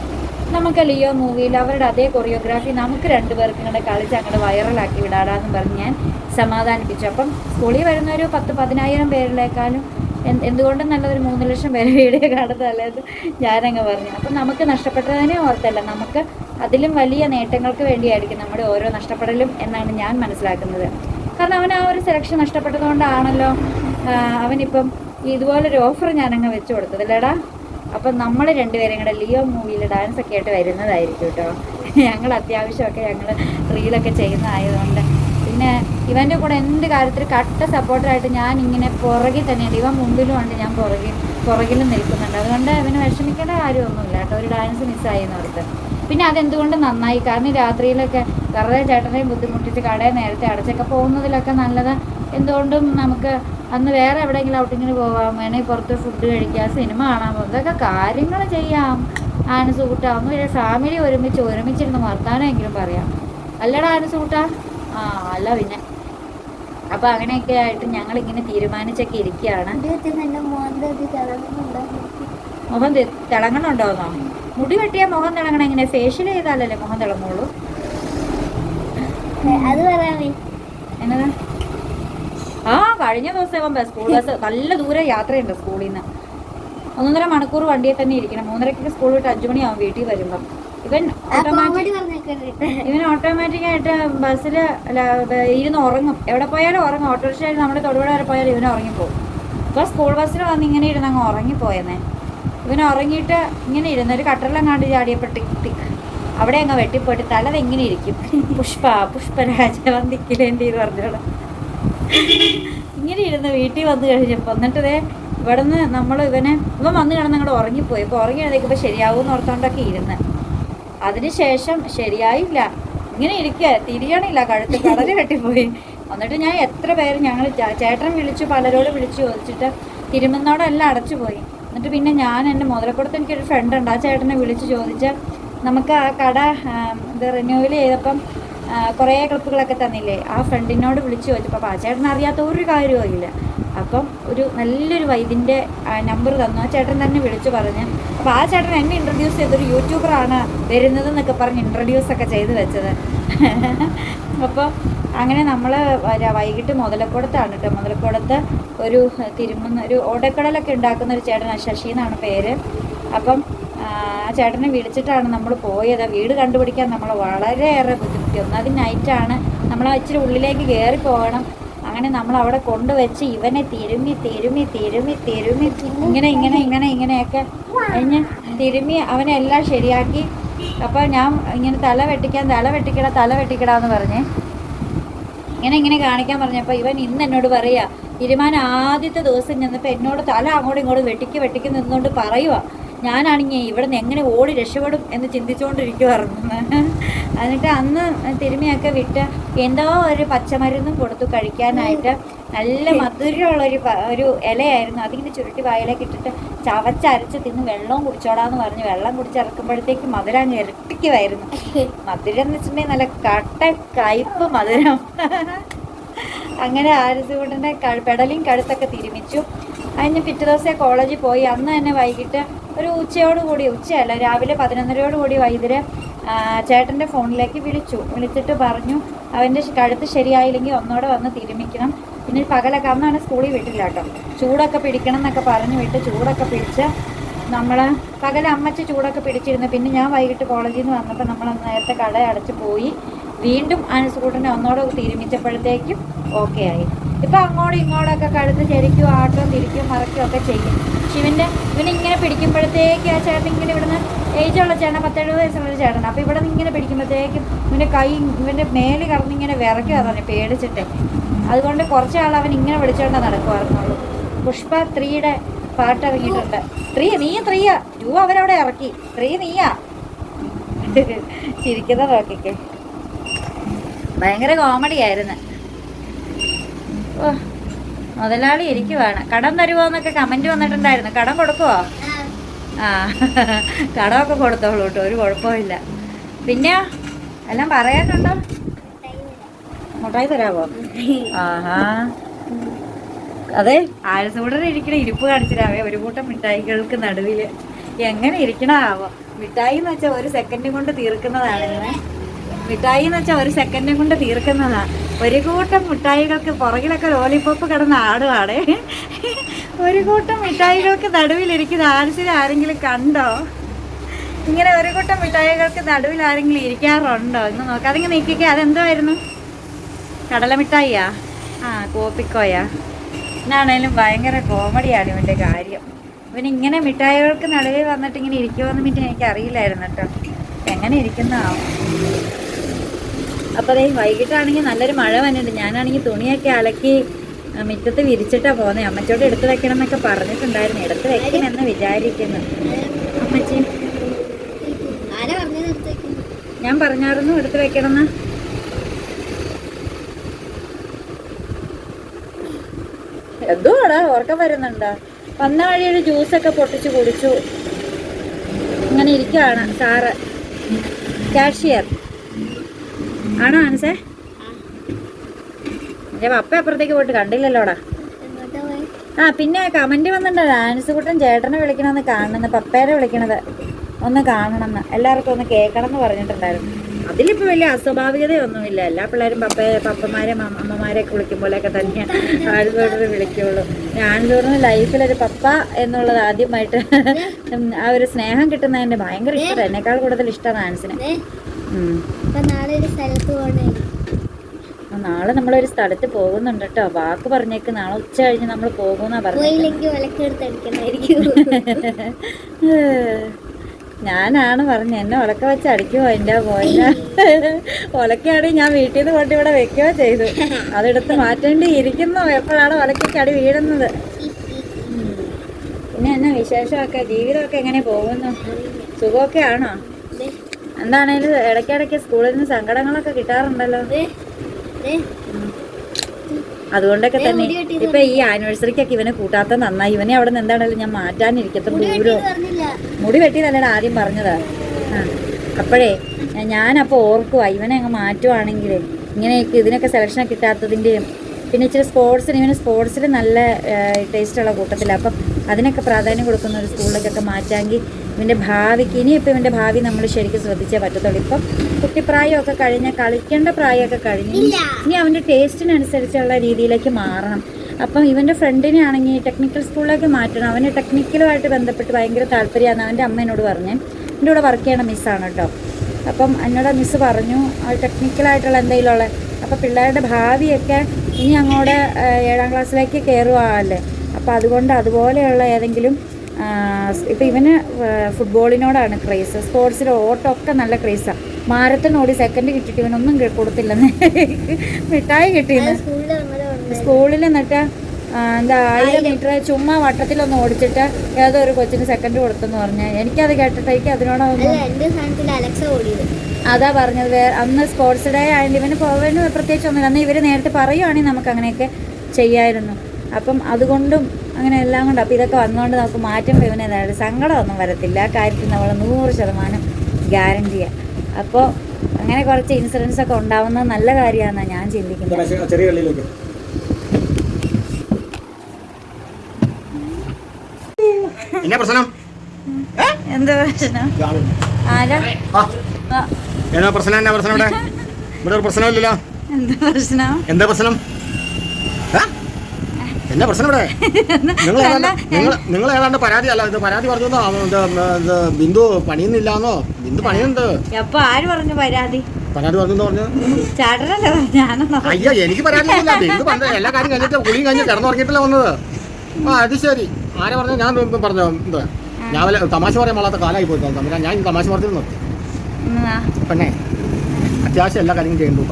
നമുക്ക് ലിയോ മൂവിയിൽ അവരുടെ അതേ കൊറിയോഗ്രാഫി നമുക്ക് രണ്ടുപേർക്കും കൂടെ കളിച്ച് അങ്ങോട്ട് വൈറലാക്കി വിടാടാന്ന് പറഞ്ഞ് ഞാൻ സമാധാനിപ്പിച്ചു. അപ്പം സ്കൂളിൽ വരുന്ന ഒരു പത്ത് പതിനായിരം പേരിലേക്കാളും എന്ത് എന്തുകൊണ്ടും നല്ലതൊരു മൂന്ന് ലക്ഷം പേര് വീഡിയോ കാണുന്നതല്ലെന്ന് ഞാനങ്ങ് പറഞ്ഞു. അപ്പം നമുക്ക് നഷ്ടപ്പെട്ടതിനെ ഓർത്തല്ല നമുക്ക് അതിലും വലിയ നേട്ടങ്ങൾക്ക് വേണ്ടിയായിരിക്കും നമ്മുടെ ഓരോ നഷ്ടപ്പെടലും എന്നാണ് ഞാൻ മനസ്സിലാക്കുന്നത്. കാരണം അവൻ ആ ഒരു സെലക്ഷൻ നഷ്ടപ്പെട്ടതുകൊണ്ടാണല്ലോ അവനിപ്പം ഇതുപോലൊരു ഓഫർ ഞാനങ്ങ് വെച്ചു കൊടുത്തത്. അല്ലേടാ? അപ്പം നമ്മൾ രണ്ടുപേരും കൂടെ ലിയോ മൂവിയിൽ ഡാൻസ് ഒക്കെ ആയിട്ട് വരുന്നതായിരിക്കും കേട്ടോ ഞങ്ങൾ അത്യാവശ്യമൊക്കെ ഞങ്ങൾ റീലൊക്കെ ചെയ്യുന്നതായതുകൊണ്ട്. പിന്നെ ഇവന്റെ കൂടെ എന്ത് കാര്യത്തിൽ കട്ട സപ്പോർട്ടറായിട്ട് ഞാൻ ഇങ്ങനെ പുറകിൽ തന്നെയുണ്ട് ഇവൻ മുമ്പിലും ഉണ്ട് ഞാൻ പുറകിൽ പുറകിലും നിൽക്കുന്നുണ്ട്. അതുകൊണ്ട് ഇവന് വിഷമിക്കേണ്ട കാര്യമൊന്നുമില്ല കേട്ടോ ഒരു ഡാൻസ് മിസ്സായി എന്നോർത്ത് പിന്നെ അതെന്തുകൊണ്ട് നന്നായി? കാരണം രാത്രിയിലൊക്കെ വെറുതെ ചേട്ടനെയും ബുദ്ധിമുട്ടിച്ച് കടയിൽ നേരത്തെ അടച്ചൊക്കെ പോകുന്നതിലൊക്കെ നല്ലത് എന്തുകൊണ്ടും നമുക്ക് അന്ന് വേറെ എവിടെയെങ്കിലും ഔട്ടിങ്ങിന് പോകാം വേണമെങ്കിൽ പുറത്ത് ഫുഡ് കഴിക്കാം സിനിമ കാണാൻ പോകും ഇതൊക്കെ കാര്യങ്ങൾ ചെയ്യാം. ആനസ് കൂട്ടാം ഇല്ല ഫാമിലി ഒരുമിച്ച് ഒരുമിച്ചിരുന്ന് വർത്താനെങ്കിലും പറയാം. അല്ലടാ ആനസ് കൂട്ടാ ആ അല്ല പിന്നെ. അപ്പോൾ അങ്ങനെയൊക്കെ ആയിട്ട് ഞങ്ങൾ ഇങ്ങനെ തീരുമാനിച്ചൊക്കെ ഇരിക്കുകയാണ്. മുഖം തിളങ്ങണുണ്ടോന്നോ? മുടി വെട്ടിയാൽ മുഖം തിളങ്ങണം എങ്ങനെ? ഫേഷ്യൽ ചെയ്താലല്ലേ മുഖം തിളങ്ങുള്ളൂ? അത് പറയാമേ. എന്നതാ? ആ കഴിഞ്ഞ ദിവസം ഇവൻ ബസ് സ്കൂൾ ബസ് നല്ല ദൂരെ യാത്രയുണ്ട് സ്കൂളിൽ നിന്ന് ഒന്നൊന്നര മണിക്കൂർ വണ്ടിയിൽ തന്നെ ഇരിക്കണം. മൂന്നരക്കൊക്കെ സ്കൂൾ വിട്ട് അഞ്ചു മണിയാവും വീട്ടിൽ വരുമ്പം. ഇവൻ ഇവൻ ഓട്ടോമാറ്റിക് ആയിട്ട് ബസ്സിൽ ഇരുന്ന് ഉറങ്ങും. എവിടെ പോയാലും ഉറങ്ങും. ഓട്ടോറിക്ഷയിൽ നമ്മുടെ തൊടുപുഴ വരെ പോയാലും ഇവൻ ഉറങ്ങിപ്പോകും ഇപ്പൊ സ്കൂൾ ബസ്സിൽ വന്ന് ഇങ്ങനെ ഇരുന്ന് അങ്ങ് ഉറങ്ങിപ്പോയെന്നേ. ഇവൻ ഉറങ്ങിയിട്ട് ഇങ്ങനെ ഇരുന്ന് ഒരു കട്ടറിലെങ്ങാണ്ട് ചാടിയപ്പോൾ ടിക് ടിക്. അവിടെ അങ്ങ് വെട്ടിപ്പോയിട്ട് തല എങ്ങനെ ഇരിക്കും. പുഷ്പ പുഷ്പരാജവന്തിക്കിലേന്റെ എന്ന് പറഞ്ഞോളാം. ഇങ്ങനെ ഇരുന്ന് വീട്ടിൽ വന്നു കഴിഞ്ഞപ്പോൾ എന്നിട്ട് ദേ ഇവിടെ നിന്ന് നമ്മൾ ഇവനെ ഇവൻ വന്ന് കിടന്ന് അങ്ങോട്ട് ഉറങ്ങിപ്പോയി. അപ്പോൾ ഉറങ്ങി ശരിയാവും ഓർത്തോണ്ടൊക്കെ ഇരുന്ന്. അതിനുശേഷം ശരിയായില്ല. ഇങ്ങനെ ഇരിക്കുക തിരിയണില്ല. കഴുത്ത് കടൽ കെട്ടിപ്പോയി. എന്നിട്ട് ഞാൻ എത്ര പേര് ഞങ്ങൾ ചേട്ടൻ വിളിച്ചു പലരോട് വിളിച്ചു ചോദിച്ചിട്ട് തിരുമന്നോടെല്ലാം അടച്ചു പോയി. എന്നിട്ട് പിന്നെ ഞാൻ എന്റെ മുതലക്കുടത്ത് എനിക്കൊരു ഫ്രണ്ട് ഉണ്ട്. ആ ചേട്ടനെ വിളിച്ച് ചോദിച്ച് നമുക്ക് ആ കട ഇത് റിന്യൂവൽ ചെയ്തപ്പം കുറേ ക്ലിപ്പുകളൊക്കെ തന്നില്ലേ? ആ ഫ്രണ്ടിനോട് വിളിച്ചു ചോദിച്ചപ്പോൾ ആ അറിയാത്ത ഒരു കാര്യവും ഇല്ല അപ്പം ഒരു നല്ലൊരു വൈദ്യന്റെ നമ്പർ തന്നു. ആ ചേട്ടൻ തന്നെ വിളിച്ചു പറഞ്ഞു. അപ്പോൾ ആ ചേട്ടൻ എന്നെ ഇൻട്രൊഡ്യൂസ് ചെയ്തൊരു യൂട്യൂബറാണ് വരുന്നത് എന്നൊക്കെ പറഞ്ഞ് ഇൻട്രൊഡ്യൂസ് ഒക്കെ ചെയ്ത് വെച്ചത്. അപ്പോൾ അങ്ങനെ നമ്മൾ വൈകിട്ട് മുതലക്കുടത്താണ് കേട്ടോ. മുതലക്കുടത്ത് ഒരു തിരുമുന്ന ഒരു ഓടക്കടലൊക്കെ ഉണ്ടാക്കുന്ന ഒരു ചേട്ടനാണ് ശശി എന്നാണ് പേര്. അപ്പം ആ ചേട്ടനെ വിളിച്ചിട്ടാണ് നമ്മൾ പോയത്. വീട് കണ്ടുപിടിക്കാൻ നമ്മൾ വളരെയേറെ ബുദ്ധിമുട്ടി. ഒന്നാമത് നൈറ്റാണ് നമ്മൾ ഇച്ചിരി ഉള്ളിലേക്ക് കയറി പോകണം. അങ്ങനെ നമ്മൾ അവിടെ കൊണ്ടുവച്ച് ഇവനെ തിരുമ്മി തിരുമ്മി തിരുമ്മി തിരുമ്മി ഇങ്ങനെ ഇങ്ങനെ ഇങ്ങനെ ഇങ്ങനെയൊക്കെ കഴിഞ്ഞ് തിരുമ്മി അവനെ എല്ലാം ശരിയാക്കി. അപ്പോൾ ഞാൻ ഇങ്ങനെ തല വെട്ടിക്കാൻ തല വെട്ടിക്കട തല വെട്ടിക്കടാന്ന് പറഞ്ഞേ ഇങ്ങനെ ഇങ്ങനെ കാണിക്കാൻ പറഞ്ഞപ്പോൾ ഇവൻ ഇന്ന് എന്നോട് പറയാ തീരുമാനം ആദ്യത്തെ ദിവസം ചെന്നപ്പോൾ എന്നോട് തല അങ്ങോട്ടും ഇങ്ങോട്ടും വെട്ടിക്ക് വെട്ടിക്ക് നിന്നുകൊണ്ട് പറയുക ഞാനാണെങ്കിൽ ഇവിടെ നിന്ന് എങ്ങനെ ഓടി രക്ഷപ്പെടും എന്ന് ചിന്തിച്ചുകൊണ്ടിരിക്കുമായിരുന്നു എന്നിട്ട് അന്ന് തിരുമിയൊക്കെ വിട്ട് എന്തോ ഒരു പച്ചമരുന്നും കൊടുത്തു കഴിക്കാനായിട്ട് നല്ല മധുരമുള്ളൊരു പ- ഒരു ഇലയായിരുന്നു. അതിങ്ങനെ ചുരുട്ടി വായിലേക്ക് ഇട്ടിട്ട് ചവച്ചരച്ച് തിന്ന് വെള്ളവും കുടിച്ചോടാന്ന് പറഞ്ഞ് വെള്ളം കുടിച്ചിറക്കുമ്പോഴത്തേക്ക് മധുരം അങ്ങ് ഇരട്ടിക്കുമായിരുന്നു മധുരം എന്ന് വെച്ചിട്ടുണ്ടെങ്കിൽ നല്ല കട്ട കയ്പ് മധുരം. അങ്ങനെ ആരസുകൂട്ടന്റെ പെടലും കഴുത്തൊക്കെ തിരുമിച്ചു. അതിന് പിറ്റേ ദിവസം കോളേജിൽ പോയി. അന്ന് തന്നെ വൈകിട്ട് ഒരു ഉച്ചയോട് കൂടി ഉച്ചയല്ല രാവിലെ പതിനൊന്നരയോട് കൂടി വൈകുന്നേരം ചേട്ടന്റെ ഫോണിലേക്ക് വിളിച്ചു. വിളിച്ചിട്ട് പറഞ്ഞു അവന്റെ കഴുത്ത് ശരിയായില്ലെങ്കിൽ ഒന്നോടെ വന്ന് തിരുമിക്കണം. പിന്നെ പകലൊക്കെ അന്നാണ് സ്കൂളിൽ വിട്ടില്ല കേട്ടോ. ചൂടൊക്കെ പിടിക്കണം എന്നൊക്കെ പറഞ്ഞു വിട്ട് ചൂടൊക്കെ പിടിച്ച് നമ്മൾ പകൽ അമ്മച്ച് ചൂടൊക്കെ പിടിച്ചിരുന്നു. പിന്നെ ഞാൻ വൈകിട്ട് കോളേജിൽ നിന്ന് വന്നപ്പോൾ നമ്മൾ നേരത്തെ കട അടച്ച് പോയി. വീണ്ടും അനുസ്കൂട്ടിനെ ഒന്നോടെ തിരുമിച്ചപ്പോഴത്തേക്കും ഓക്കെ ആയി. ഇപ്പം അങ്ങോട്ടും ഇങ്ങോട്ടൊക്കെ കഴുത്ത് ചരിക്കും ആട്ടും തിരിക്കും മറക്കും ഒക്കെ ചെയ്യും. ശിവന്റെ ശിവന്റെ ഇവനിങ്ങനെ പിടിക്കുമ്പോഴത്തേക്ക് ആ ചേട്ടൻ ഇങ്ങനെ ഇവിടുന്ന് ഏജുള്ള ചേട്ടൻ പത്തെഴുപത് വയസ്സുള്ള ചേട്ടൻ അപ്പോൾ ഇവിടെ നിന്ന് ഇങ്ങനെ പിടിക്കുമ്പോഴത്തേക്കും ഇവന്റെ കൈ ഇവന്റെ മേൽ കറന്നിങ്ങനെ വിറയ്ക്കുക പറഞ്ഞു പേടിച്ചിട്ട്. അതുകൊണ്ട് കുറച്ച് നാൾ അവൻ ഇങ്ങനെ വിളിച്ചുകൊണ്ട് നടക്കുമായിരുന്നുള്ളൂ പുഷ്പ ത്രീയുടെ പാട്ട് ഇറങ്ങിയിട്ടുണ്ട്. ത്രീ നീ ത്രീയാ. ടു അവരവിടെ ഇറക്കി. ത്രീ നീയാ. ചിരിക്കുന്ന നോക്കിക്കേ. ഭയങ്കര കോമഡി ആയിരുന്നു. ഓ മുതലാളി ഇരിക്കുവാണ്. കടം തരുമോ എന്നൊക്കെ കമന്റ് വന്നിട്ടുണ്ടായിരുന്നു. കടം കൊടുക്കുവോ? ആ. കടമൊക്കെ കൊടുത്തോളൂ കേട്ടോ. ഒരു കുഴപ്പമില്ല പിന്നെ എല്ലാം പറയാനുണ്ടോ? മുട്ടായി തരാവോ? ആഹാ. അതെ ആലസൂടൻ ഇരിക്കണ ഇരിപ്പ് കാണിച്ചിരാവേ ഒരു കൂട്ടം മിഠായികൾക്ക് നടുവിൽ. എങ്ങനെ ഇരിക്കണാവോ മിഠായി എന്ന് വെച്ചാൽ ഒരു സെക്കൻഡും കൊണ്ട് തീർക്കുന്നതാണ് ഇങ്ങനെ മിഠായി എന്ന് വെച്ചാൽ ഒരു സെക്കൻഡും കൊണ്ട് തീർക്കുന്നതാണ് ഒരു കൂട്ടം മിഠായികൾക്ക് പുറകിലൊക്കെ ലോലിപ്പോപ്പ് കിടന്ന് ആടുവാണ് ഒരു കൂട്ടം മിഠായികൾക്ക് നടുവിലിരിക്കുന്ന ആലസിൽ ആരെങ്കിലും കണ്ടോ? ഇങ്ങനെ ഒരു കൂട്ടം മിഠായികൾക്ക് നടുവിൽ ആരെങ്കിലും ഇരിക്കാറുണ്ടോ? എന്ന് നോക്കാം. അതിങ്ങനെ നീക്കിക്ക. അതെന്തുമായിരുന്നു കടല മിഠായിയാ ആ കോപ്പിക്കോയാ എന്നാണേലും ഭയങ്കര കോമഡിയാണ് ഇവന്റെ കാര്യം. ഇവൻ ഇങ്ങനെ മിഠായികൾക്ക് നടുവിൽ വന്നിട്ട് ഇങ്ങനെ ഇരിക്കുമെന്ന് പിന്നെ എനിക്ക് അറിയില്ലായിരുന്നു കേട്ടോ. എങ്ങനെ ഇരിക്കുന്നതാവും അപ്പോൾ അതേ വൈകിട്ടാണെങ്കിൽ നല്ലൊരു മഴ വന്നിട്ടുണ്ട്. ഞാനാണെങ്കിൽ തുണിയൊക്കെ അലക്കി മിറ്റത്ത് മുറ്റത്ത് വിരിച്ചിട്ടാ പോന്നെ. അമ്മച്ചോട് എടുത്ത് വെക്കണം എന്നൊക്കെ പറഞ്ഞിട്ടുണ്ടായിരുന്നു. എടുത്ത് വെക്കണമെന്ന് വിചാരിക്കുന്നു. അമ്മച്ചി. ഞാൻ പറഞ്ഞായിരുന്നു എടുത്ത് വെക്കണമെന്ന്. എന്തുവാടാ? ഉറക്കം വരുന്നുണ്ടോ? വന്ന വഴിയൊരു ജ്യൂസൊക്കെ പൊട്ടിച്ച് കുടിച്ചു. അങ്ങനെ ഇരിക്കുകയാണ് സാറ്. കാഷ്യർ ആണോ അനസേ? എന്റെ പപ്പ അപ്പുറത്തേക്ക് പോയിട്ട് കണ്ടില്ലല്ലോടാ. ആ പിന്നെ കമന്റ് വന്നിട്ടുണ്ട്. ആൻസ് കുട്ടൻ ചേട്ടനെ വിളിക്കണമെന്ന് കാണണമെന്ന് പപ്പേനെ വിളിക്കണത് ഒന്ന് കാണണമെന്ന്. എല്ലാവർക്കും ഒന്ന് കേൾക്കണം എന്ന് പറഞ്ഞിട്ടുണ്ടായിരുന്നു. അതിലിപ്പോ വലിയ അസ്വാഭാവികതയൊന്നുമില്ല. എല്ലാ പിള്ളേരും പപ്പ പപ്പമാരെ അമ്മമാരെ അമ്മമാരെയൊക്കെ വിളിക്കും പോലെയൊക്കെ തന്നെ ആഴ്ചയോടെ വിളിക്കുള്ളൂ. ഞാൻ തോന്നുന്നു ലൈഫിലൊരു പപ്പ എന്നുള്ളത് ആദ്യമായിട്ട് ആ ഒരു സ്നേഹം കിട്ടുന്നതിന്റെ ഭയങ്കര ഇഷ്ടമാണ് എന്നെക്കാൾ കൂടുതൽ ഇഷ്ടമാണ് ആൻസിന് നാളെ നമ്മളൊരു സ്ഥലത്ത് പോകുന്നുണ്ട് കേട്ടോ വാക്ക് പറഞ്ഞേക്ക് നാളെ ഉച്ച കഴിഞ്ഞ് നമ്മൾ പോകുന്നാ ഞാനാണ് പറഞ്ഞ എന്നെ ഉലക്ക വെച്ച് അടിക്കുമോ എന്റെ പോയില്ല ഉലക്കയാണെങ്കിൽ ഞാൻ വീട്ടിൽ നിന്ന് കൊണ്ട് ഇവിടെ വെക്കുകയോ ചെയ്തു. അതെടുത്ത് മാറ്റേണ്ടി ഇരിക്കുന്നു എപ്പോഴാണ് ഒലക്കയ്ക്ക് അടി വീഴുന്നത്. പിന്നെ എന്നാ വിശേഷമൊക്കെ? ജീവിതമൊക്കെ എങ്ങനെ പോകുന്നു? സുഖമൊക്കെ ആണോ? എന്താണേലും ഇടയ്ക്കിടയ്ക്ക് സ്കൂളിൽ നിന്ന് സങ്കടങ്ങളൊക്കെ കിട്ടാറുണ്ടല്ലോ. അതുകൊണ്ടൊക്കെ തന്നെ ഇപ്പൊ ഈ ആനിവേഴ്സറിക്കൊക്കെ ഇവനെ കൂട്ടാത്ത നന്നായി. ഇവനെ അവിടെ നിന്ന് എന്താണേലും ഞാൻ മാറ്റാനിരിക്കത്ത മുടി വെട്ടി വെട്ടിയത് മുടി വെട്ടിയതല്ലേടാ ആദ്യം പറഞ്ഞത്. അപ്പോഴേ ഞാനപ്പോൾ ഓർക്കുക ഇവനെ അങ്ങ് മാറ്റുവാണെങ്കിൽ ഇങ്ങനെയൊക്കെ ഇതിനൊക്കെ സെലക്ഷൻ കിട്ടാത്തതിന്റെയും പിന്നെ ഇച്ചിരി സ്പോർട്സിന് ഇവന് സ്പോർട്സിൽ നല്ല ടേസ്റ്റുള്ള കൂട്ടത്തിലാണ് അപ്പം അതിനൊക്കെ പ്രാധാന്യം കൊടുക്കുന്ന ഒരു സ്കൂളിലേക്കൊക്കെ മാറ്റാമെങ്കിൽ ഇവന്റെ ഭാവിക്ക് ഇനിയിപ്പോൾ ഇവന്റെ ഭാവി നമ്മൾ ശരിക്കും ശ്രദ്ധിച്ചേ പറ്റത്തുള്ളൂ. ഇപ്പം കുട്ടിപ്രായമൊക്കെ കഴിഞ്ഞാൽ കളിക്കേണ്ട പ്രായമൊക്കെ കഴിഞ്ഞ് ഇനി- അവന്റെ ടേസ്റ്റിനനുസരിച്ചുള്ള രീതിയിലേക്ക് മാറണം. അപ്പം ഇവന്റെ ഫ്രണ്ടിനെ ആണെങ്കിൽ ടെക്നിക്കൽ സ്കൂളിലേക്ക് മാറ്റണം. അവന് ടെക്നിക്കലുമായിട്ട് ബന്ധപ്പെട്ട് ഭയങ്കര താല്പര്യമാണ്. അവന്റെ അമ്മ എന്നോട് പറഞ്ഞ്. എന്റെ കൂടെ വർക്ക് ചെയ്യണ മിസ്സാണ് കേട്ടോ അപ്പം എന്നോട് മിസ്സ് പറഞ്ഞു. ടെക്നിക്കലായിട്ടുള്ള എന്തെങ്കിലും ഉള്ള അപ്പോൾ പിള്ളേരുടെ ഭാവിയൊക്കെ ഇനി അങ്ങോട്ട് ഏഴാം ക്ലാസ്സിലേക്ക് കയറുകയല്ലേ അപ്പോൾ അതുകൊണ്ട് അതുപോലെയുള്ള ഏതെങ്കിലും ഇപ്പോൾ ഇവന് ഫുട്ബോളിനോടാണ് ക്രേസ്. സ്പോർട്സിൽ ഓട്ടമൊക്കെ നല്ല ക്രേസാണ് മാരത്തൺ ഓടി സെക്കൻഡ് കിട്ടിയിട്ട് ഇവനൊന്നും കൊടുത്തില്ലെന്ന്. മിഠായി കിട്ടിയെന്ന് സ്കൂളിൽ എന്നിട്ട് എന്താ ആയിരം മീറ്റർ ചുമ്മാ വട്ടത്തിലൊന്ന് ഓടിച്ചിട്ട് ഏതോ ഒരു കൊച്ചിന് സെക്കൻഡ് കൊടുത്തെന്ന് പറഞ്ഞ്. എനിക്കത് കേട്ടിട്ട് എനിക്ക് അതിനോടൊന്നും അതാ പറഞ്ഞത്. വേറെ അന്ന് സ്പോർട്സ് ഡേ ആയതുകൊണ്ട് ഇവന് പോവേണ്ട പ്രത്യേകിച്ച് ഒന്നുമില്ല. അന്ന് ഇവർ നേരത്തെ പറയുവാണെങ്കിൽ നമുക്ക് അങ്ങനെയൊക്കെ ചെയ്യായിരുന്നു. അപ്പം അതുകൊണ്ടും അങ്ങനെ എല്ലാം കൊണ്ട് അപ്പം ഇതൊക്കെ വന്നുകൊണ്ട് നമുക്ക് മാറ്റം വരുന്നതായിട്ട് സങ്കടമൊന്നും വരത്തില്ല. ആ കാര്യത്തിൽ നമ്മൾ നൂറ് ശതമാനം ഗ്യാരണ്ടിയാണ് അപ്പോൾ അങ്ങനെ കുറച്ച് ഇൻഷുറൻസ് ഒക്കെ ഉണ്ടാവുന്നത് നല്ല കാര്യമാണെന്നാണ് ഞാൻ ചിന്തിക്കുന്നത്. ചെറിയ എന്നാ പ്രശ്നം? എന്താ പ്രശ്നം? ആരാ? എന്നാ പ്രശ്നം എന്നാ പ്രശ്നം ഇവിടെ? പ്രശ്നമില്ലല്ലോ. എന്താ പ്രശ്നം? എന്താ പ്രശ്നം? എന്നാ പ്രശ്നം ഇവിടെ? നിങ്ങൾ ഏതാണ്ട് നിങ്ങൾ നിങ്ങൾ ഏതാണ്ട് പരാതി അല്ല ഇത് പരാതി പറഞ്ഞു ബിന്ദു പണിയുന്നില്ലാന്നോ? ബിന്ദു പണിയുണ്ട് എപ്പോ ആര് പറഞ്ഞു പരാതി? പരാതി പറഞ്ഞു? പറഞ്ഞു? അയ്യോ എനിക്ക് പരാതി ബിന്ദു പറഞ്ഞ എല്ലാ കാര്യം കഴിഞ്ഞിട്ട് കുളിയും കഴിഞ്ഞ് കിടന്നുറങ്ങിയിട്ടില്ല വന്നത്. ആ അത് ശരി. ആരെ പറഞ്ഞു? ഞാൻ പറഞ്ഞു എന്താ ഞാൻ വല്ല തമാശ പറയാൻ പാടാത്ത കാലമായി പോയി തമ്മിൽ ഞാൻ തമാശ പറഞ്ഞു നിർത്തി. പെണ്ണേ അത്യാവശ്യം എല്ലാ കാര്യങ്ങളും ചെയ്യുന്നു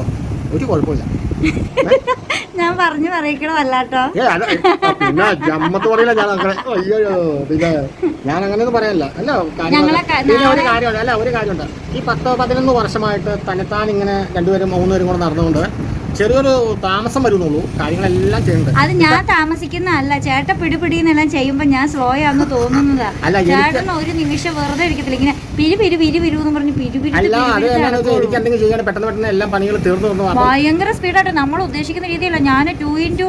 ഒരു കുഴപ്പമില്ല. ഞാൻ പറഞ്ഞു പറയിക്കണമല്ലാട്ടോ. പിന്നെ ജമ്മത്ത് പറയില്ല ഞാൻ അങ്ങനെ അയ്യോ പിന്നെ ഞാൻ അങ്ങനെയൊന്നും പറയല്ല അല്ല പിന്നെ ഒരു കാര്യമുണ്ട് അല്ല ഒരു കാര്യമുണ്ട്. ഈ പത്തോ പതിനൊന്ന് വർഷമായിട്ട് തന്നെത്താൻ ഇങ്ങനെ രണ്ടുപേരും മൂന്നുപേരും കൂടെ നടന്നുകൊണ്ട് ചെറിയൊരു താമസം വരുന്നുള്ളൂ. കാര്യങ്ങളെല്ലാം ചെയ്യുന്നുണ്ട്. അത് ഞാൻ താമസിക്കുന്നതല്ല. ചേട്ട പിടിപിടിന്നെല്ലാം ചെയ്യുമ്പോ ഞാൻ സ്ലോ ആണെന്ന് തോന്നുന്നതാ. അല്ല, ചേട്ടൻ ഒരു നിമിഷം വെറുതെ ഇരിക്കത്തില്ല. ഇങ്ങനെ പിരി പിരി പിരി പിരി എന്ന് പറഞ്ഞ് പിരി പിരി അല്ല എനിക്ക് എന്തെങ്കിലും ചെയ്യാൻ പെട്ടെന്ന് പെട്ടെന്ന് എല്ലാം പണികൾ തീർന്നു ഭയങ്കര സ്പീഡായിട്ട് നമ്മൾ ഉദ്ദേശിക്കുന്ന രീതിയില്ല. ഞാൻ ടു ഇന്റു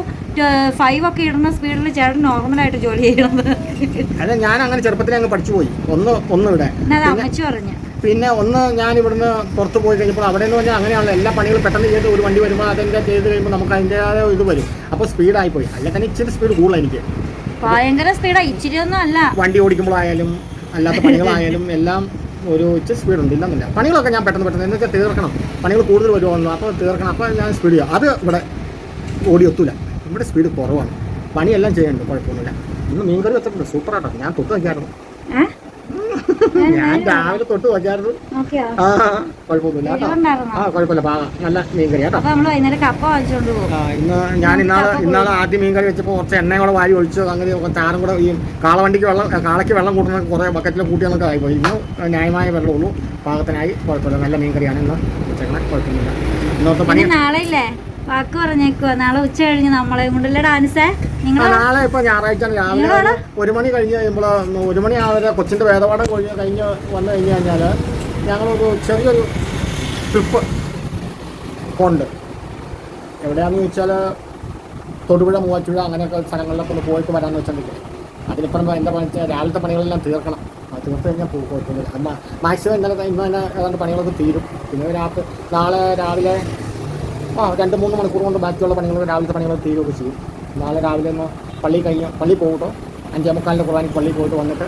ഫൈവ് ഒക്കെ ഇടുന്ന സ്പീഡിൽ ചേട്ടൻ നോർമലായിട്ട് ജോലി ചെയ്യുന്നത്. അല്ല ഞാൻ അങ്ങനെ ചെറുപ്പത്തിൽ അങ്ങ് പഠിച്ചു പോയി ഒന്ന് ഒന്ന് ഇവിടെ അമ്മച്ചു പറഞ്ഞു. പിന്നെ ഒന്ന് ഞാൻ ഇവിടുന്ന് പുറത്ത് പോയി കഴിഞ്ഞപ്പോൾ അവിടെ എന്ന് പറഞ്ഞാൽ അങ്ങനെയാണ് എല്ലാ പണികളും പെട്ടെന്ന് ചെയ്ത് ഒരു വണ്ടി വരുമ്പോൾ അതിന്റെ ചെയ്ത് കഴിയുമ്പോൾ നമുക്ക് അതിന്റെതായ ഇത് വരും. അപ്പോൾ സ്പീഡായി പോയി. അല്ല തന്നെ ഇച്ചിരി സ്പീഡ് കൂടുതലാണ് എനിക്ക്. ഭയങ്കര സ്പീഡാ ഇച്ചിരി ഒന്നും അല്ല. വണ്ടി ഓടിക്കുമ്പോഴായാലും അല്ലാത്ത പണികളായാലും എല്ലാം ഒരു ഇച്ചിരി സ്പീഡുണ്ട് ഇല്ലെന്നില്ല. പണികളൊക്കെ ഞാൻ പെട്ടെന്ന് പെട്ടെന്ന് എന്നൊക്കെ തീർക്കണം. പണികൾ കൂടുതൽ വരുമല്ലോ അപ്പോൾ തീർക്കണം. അപ്പോൾ ഞാൻ സ്പീഡ് ചെയ്യാം. അത് ഇവിടെ ഓടി ഒത്തൂല. ഇവിടെ സ്പീഡ് കുറവാണ്. പണിയെല്ലാം ചെയ്യുന്നുണ്ട് കുഴപ്പമൊന്നുമില്ല. ഇന്ന് മീൻകറി വെച്ചിട്ടുണ്ട്. സൂപ്പറായിട്ടാണ് ഞാൻ തൊട്ട് വയ്ക്കാറുണ്ട് ഞാൻ രാവിലെ തൊട്ട് വയ്ക്കാറുണ്ട് നോക്കിയോ? ആ കുഴപ്പമൊന്നുമില്ല കേട്ടോ. ആ കുഴപ്പമില്ല. പാക നല്ല മീൻകറി കേട്ടോ. ആ, ഇന്ന് ഞാൻ ഇന്നാൾ ഇന്നാൾ ആദ്യം മീൻകറി വെച്ചപ്പോൾ കുറച്ച് എണ്ണയും കൂടെ വാരി ഒഴിച്ചു. അങ്ങനെ ചാറും കൂടെ ഈ കാളവണ്ടിക്ക് വെള്ളം കാളയ്ക്ക് വെള്ളം കൂട്ടുന്ന കുറേ ബക്കറ്റിൽ കൂട്ടിയെന്നൊക്കെ ആയിപ്പോയി ഇന്ന് ന്യായമായ വെള്ളമുള്ളൂ പാകത്തിനായി കുഴപ്പമില്ല. നല്ല മീൻകറിയാണ് ഇന്ന്. വെച്ചേക്കണേ കുഴപ്പമില്ല. ഇന്നത്തെ പണി നാളെ ഇല്ലേ? വാക്ക് പറഞ്ഞേക്കുവാ. നാളെ ഉച്ച കഴിഞ്ഞ് നമ്മളെ കൊണ്ടല്ലേ ഡാൻസേ നാളെ ഇപ്പൊ ഞായറാഴ്ച രാവിലെ? ഒരു മണി കഴിഞ്ഞ് കഴിയുമ്പോൾ ഒരു മണി ആവരെ കൊച്ചിന്റെ വേദപാഠം കഴിഞ്ഞ് കഴിഞ്ഞ് വന്നു കഴിഞ്ഞ് കഴിഞ്ഞാൽ ഞങ്ങളൊരു ചെറിയൊരു ട്രിപ്പ് ഉണ്ട് എവിടെയാണെന്ന് ചോദിച്ചാൽ തൊടുപുഴ മൂവാറ്റുപുഴ അങ്ങനെയൊക്കെ സ്ഥലങ്ങളിലൊക്കെ ഒന്ന് പോയിട്ട് വരാമെന്ന് വെച്ചിട്ടുണ്ടെങ്കിൽ അതിനിപ്പുറം എന്താ പറയുക രാവിലത്തെ പണികളെല്ലാം തീർക്കണം. തീർത്ത് കഴിഞ്ഞാൽ പോകും കുഴപ്പമൊന്നുമില്ല അമ്മ മാക്സിമം ഇന്നലെ ഇന്ന് തന്നെ ഏതാണ്ട് പണികളൊക്കെ തീരും. പിന്നെ രാത്രി നാളെ രാവിലെ ആ രണ്ട് മൂന്ന് മണിക്കൂർ കൊണ്ട് ബാക്കിയുള്ള പണികൾ രാവിലത്തെ പണികൾ തീരുകയൊക്കെ ചെയ്യും. നാളെ രാവിലെ ഒന്ന് പള്ളി കഴിഞ്ഞ് പള്ളി പോകട്ടോ. അഞ്ചേ മുക്കാലിന്റെ കുറാനിക്ക് പള്ളി പോയിട്ട് വന്നിട്ട്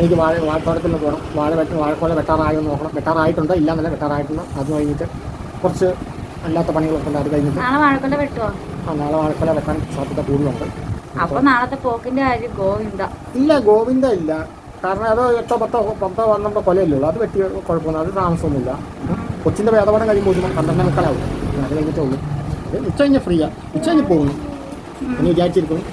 എനിക്ക് വാഴ വാഴത്തോട്ടത്തിൽ പോകണം വാഴ വെട്ട് വാഴക്കോല വെട്ടാറായോ എന്ന് നോക്കണം. വെട്ടാറായിട്ടുണ്ട്? ഇല്ല എന്നല്ല വെട്ടാറായിട്ടുണ്ട്. അത് കഴിഞ്ഞിട്ട് കുറച്ച് അല്ലാത്ത പണികളൊക്കെ ഉണ്ട്. അത് കഴിഞ്ഞിട്ട് നാളെ വാഴക്കൊല വെട്ടുവോ? ആ നാളെ വാഴക്കോല വെക്കാൻ സാധ്യത കൂടുതലുണ്ട്. അപ്പൊ നാളത്തെ പോക്കിന്റെ കാര്യം ഗോവിന്ദ. ഇല്ല ഗോവിന്ദ ഇല്ല. കാരണം അത് എട്ടോ പത്തോ പത്തോ പന്ത്രണ്ടോ കൊലയല്ലേ ഉള്ളൂ. അത് വെട്ടി കുഴപ്പമൊന്നും അത് താമസമൊന്നുമില്ല. കൊച്ചിന്റെ വേദപാഠം കഴിയുമ്പോൾ പന്ത്രണ്ടേ മുക്കാലാവും. അത് കഴിഞ്ഞിട്ടേ ഉള്ളൂ. അത് ഉച്ച കഴിഞ്ഞ് ഫ്രീയാ ഉച്ച കഴിഞ്ഞ് പോകുന്നു എന്ന് വിചാരിച്ചിരിക്കുന്നു.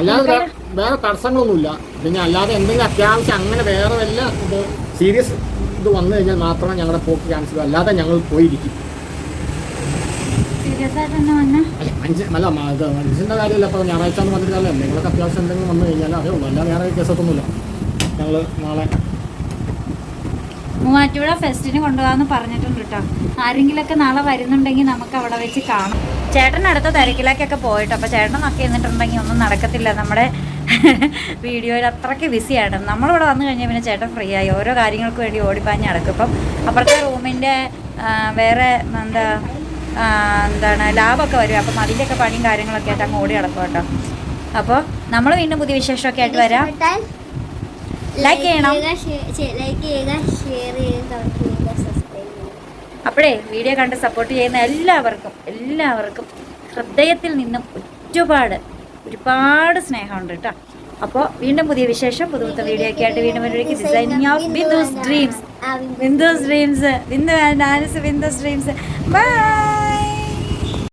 അല്ലാതെ വേറെ തടസ്സങ്ങളൊന്നുമില്ല. പിന്നെ അല്ലാതെ എന്തെങ്കിലും അത്യാവശ്യം അങ്ങനെ വേറെ വല്ല ഇത് സീരിയസ് ഇത് വന്നു കഴിഞ്ഞാൽ മാത്രമേ ഞങ്ങളുടെ പോക്ക് ക്യാൻസൽ അല്ലാതെ ഞങ്ങൾ പോയിരിക്കും. അല്ല മനുഷ്യന്റെ കാര്യമല്ല. അപ്പോൾ ഞായറാഴ്ച എന്ന് പറഞ്ഞിട്ടല്ല നിങ്ങൾക്ക് അത്യാവശ്യം എന്തെങ്കിലും വന്നു കഴിഞ്ഞാൽ അതേ ഉള്ളൂ അല്ലാതെ വേറെ കേസൊന്നുമില്ല ഞങ്ങൾ നാളെ മൂവാറ്റുപുഴ ഫെസ്റ്റിന് കൊണ്ടുപോകാന്ന് പറഞ്ഞിട്ടുണ്ട് കേട്ടോ ആരെങ്കിലൊക്കെ നാളെ വരുന്നുണ്ടെങ്കിൽ നമുക്ക് അവിടെ വെച്ച് കാണാം. ചേട്ടൻ അടുത്ത തിരക്കിലേക്കൊക്കെ പോയിട്ടോ. അപ്പോൾ ചേട്ടൻ നോക്കി എന്നിട്ടുണ്ടെങ്കിൽ ഒന്നും നടക്കത്തില്ല. നമ്മുടെ വീഡിയോയിൽ അത്രയ്ക്ക് ബിസിയാണ് നമ്മളിവിടെ വന്നു കഴിഞ്ഞാൽ പിന്നെ ചേട്ടൻ ഫ്രീ ആയി. ഓരോ കാര്യങ്ങൾക്ക് വേണ്ടി ഓടിപ്പാഞ്ഞ് നടക്കും. ഇപ്പം അപ്പുറത്തെ റൂമിന്റെ വേറെ എന്താ എന്താണ് ലാബൊക്കെ വരും. അപ്പം അതിന്റെയൊക്കെ പണിയും കാര്യങ്ങളൊക്കെ ആയിട്ട് അങ്ങ് ഓടി നടക്കും കേട്ടോ അപ്പോൾ നമ്മൾ വീണ്ടും പുതിയ വിശേഷമൊക്കെ ആയിട്ട് വരാം. Like ചെയ്യണം. ലൈക്ക് ചെയ്യുക ഷെയർ ചെയ്യുക സബ്സ്ക്രൈബ് ചെയ്യുക. അപ്പോഴേ വീഡിയോ കണ്ട് സപ്പോർട്ട് ചെയ്യുന്ന എല്ലാവർക്കും എല്ലാവർക്കും ഹൃദയത്തിൽ നിന്നും ഒരുപാട് ഒരുപാട് സ്നേഹമുണ്ട് കേട്ടോ അപ്പോൾ വീണ്ടും പുതിയ വിശേഷം പുതുപുത്ത വീഡിയോ ഒക്കെ ആയിട്ട് വീണ്ടും ഒരു designing of Bindu's dreams Bindu's dreams Bindu and Anas Bindu's dreams by